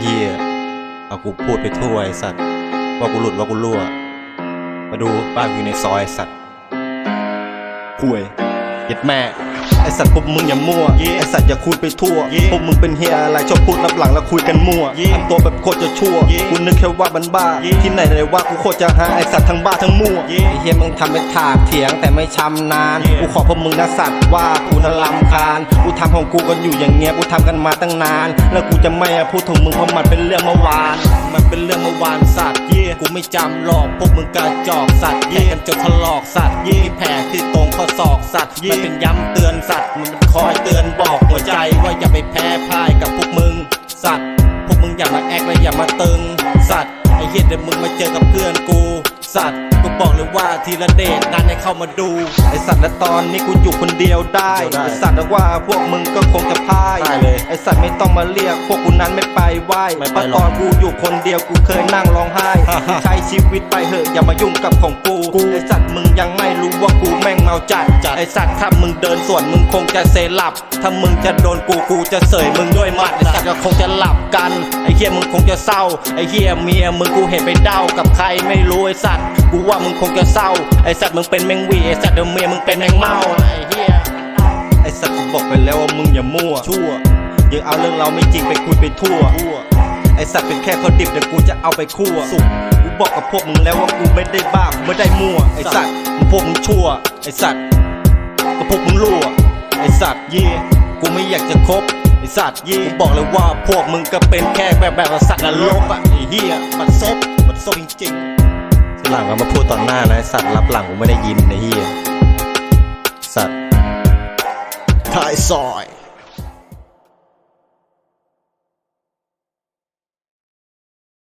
เหี้ยเอากูพูดไปทั่วไอ้สัตว์ ว่ากูหลุดว่ากูรั่ว มาดูบ้านกูอยู่ในซอยไอสัตว์ห่วยเย็ดแม่ อสัตว์พวกมึงอย่ามั่วไอสัตว์อย่าคุยไปทั่วพวกมึงเป็นเฮียอะไรชอบพูดรับหลังแล้วคุยกันมั่วทำตัวแบบโคตรจะชั่วกูนึกแค่ว่ามันบ้าที่ไหนเลยว่ากูโคตรจะหาไอสัตว์ทั้งบ้าทั้งมั่วไอเฮียมึงทำเป็นถากเถียงแต่ไม่ชำนาญกูขอพวกมึงนะสัตว์ว่ากูน่าลำคาญกูทำของกูกันอยู่อย่างเงี้ยกูทำกันมาตั้งนาน แล้วกูจะไม่พูดถึงมึงเพราะมันเป็นเรื่องเมื่อวาน มันเป็นเรื่องเมื่อวานสัตว์เย่กูไม่จำหรอกพวกมึงกระจอกสัตว์เย่กันจนทะลอกสัตว์เย่แผลที่ตรงข้อศอกสัตว์มันเป็นย้ำเตือน สัตว์มันเป็นคอยเตือนบอกหัวใจว่าอย่าไปแพ้พ่ายกับพวกมึง สัตว์ พวกมึงอย่ามาแอกและอย่ามาตึง สัตว์ไอ้เหี้ยเดี๋ยวมึงมาเจอกับเพื่อนกู สัตว์กูบอกเลยว่าทีละเดชนั้นให้เข้ามาดูไอสัตว์และตอนนี้กูอยู่คนเดียวได้ไอสัตว์ว่าพวกมึงก็คงจะพ่ายได้เลยไอสัตว์ไม่ต้องมาเรียกพวกกูนั้นไม่ไปไหว้ไม่เพไปราะหรตอกอนกูอยู่คนเดียวกูเคยนั่งร้องไห้ใช้ชีวิตไปเหอะอย่ามายุ่งกับของกูไอสัตว์มึง ยังไม่รู้ว่ากูแม่งเมาจัดจัดไอสัตว์ถ้ามึงเดินสวนมึงคงจะเซหลับ ถ้ามึงจะโดนกูกูจะเสยมึงด้วยหมัดไอสัตว์ก็คงจะหลับกันไอเฮียมึงคงจะเศร้าไอเฮียเมียมึงกูเห็นไปเด้ากับใครไม่รู้ไอสัตว์กูว่ามึงคงจะเศร้าไอสัตว์มึงเป็นแมงวีไอสัตว์เดี๋ยวเมียมึงเป็นแมงเมาไอเฮียไอสัตว์กูบอกไปแล้วว่ามึงอย่ามั่วชั่วอย่าเอาเรื่องเราไม่จริงไปคุยไปทั่วไอสัตว์เป็นแค่คนดิบเดี๋ยวกูจะเอาไปคั่วสุกกูบอกกับพวกมึงแล้วว่ากูไม่ได้บ้ากูไม่ได้มั่วไอสัตว์ พวกมึงชั่ว ไอสัตว์ก็พวกมึงรั่ว ไอสัตว์เย่กูไม่อยากจะคบไอสัตว์เย่กูบอกเลยว่าพวกมึงก็เป็นแค่แบบแบบสัตว์นรกอะไอเหี้ยมันซบมันซบจริงๆทีหลังก็มาพูดตอนหน้านะไอสัตว์รับหลังกูไม่ได้ยินไอเหี้ยสัตว์ท้ายซอย